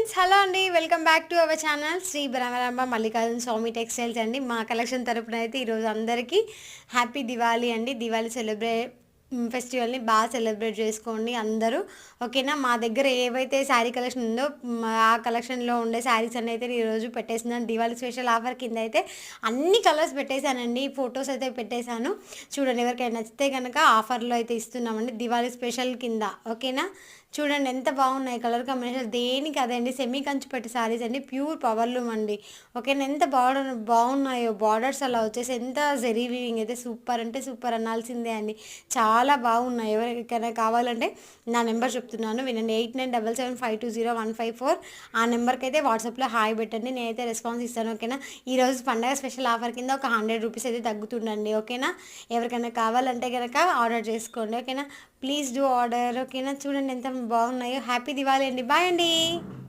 Friends hello అండి. Welcome back to our channel. Sri Brahmaramba Mallikarjuna Swamy textiles అండి. మా collection తరపున అయితే ఈరోజు అందరికీ హ్యాపీ దివాళీ అండి. దివాళీ సెలబ్రేట్ ఫెస్టివల్ని బాగా సెలబ్రేట్ చేసుకోండి అందరూ. ఓకేనా? మా దగ్గర ఏవైతే శారీ కలెక్షన్ ఉందో ఆ కలెక్షన్లో ఉండే శారీస్ అన్ని అయితే ఈరోజు పెట్టేసినాను దివాళీ స్పెషల్ ఆఫర్ కింద అయితే అన్ని కలర్స్ పెట్టేశానండి. ఫొటోస్ అయితే పెట్టేశాను. చూడండి ఎవరికైనా నచ్చితే కనుక ఆఫర్లో అయితే ఇస్తున్నామండి. దివాళీ స్పెషల్ కింద. ఓకేనా? చూడండి ఎంత బాగున్నాయి కలర్ కాంబినేషన్. దేనికి అదండి? సెమీ కంచిపట్టి శారీస్ సారీస్ అండి. ప్యూర్ పవర్లూమ్ అండి. ఓకేనా? ఎంత బార్డర్ బాగున్నాయో బార్డర్స్ అలా వచ్చేసి ఎంత జెరీ వీవింగ్ అయితే సూపర్ అంటే సూపర్ అనాల్సిందే అండి. చాలా బాగున్నాయి. ఎవరికైనా కావాలంటే నా నెంబర్ చెప్తున్నాను. వినండి. Eight nine double seven five two zero one five four. ఆ నెంబర్కి అయితే వాట్సాప్లో హాయ్ పెట్టండి. నేనైతే రెస్పాన్స్ ఇస్తాను. ఓకేనా? ఈరోజు పండగ స్పెషల్ ఆఫర్ కింద ఒక హండ్రెడ్ రూపీస్ అయితే తగ్గుతుండండి ఓకేనా? ఎవరికైనా కావాలంటే కనుక ఆర్డర్ చేసుకోండి. ఓకేనా? Please do order. ఓకేనా? చూడండి ఎంత బాగున్నాయో. హ్యాపీ దివాళీ అండి. బాయ్ అండి.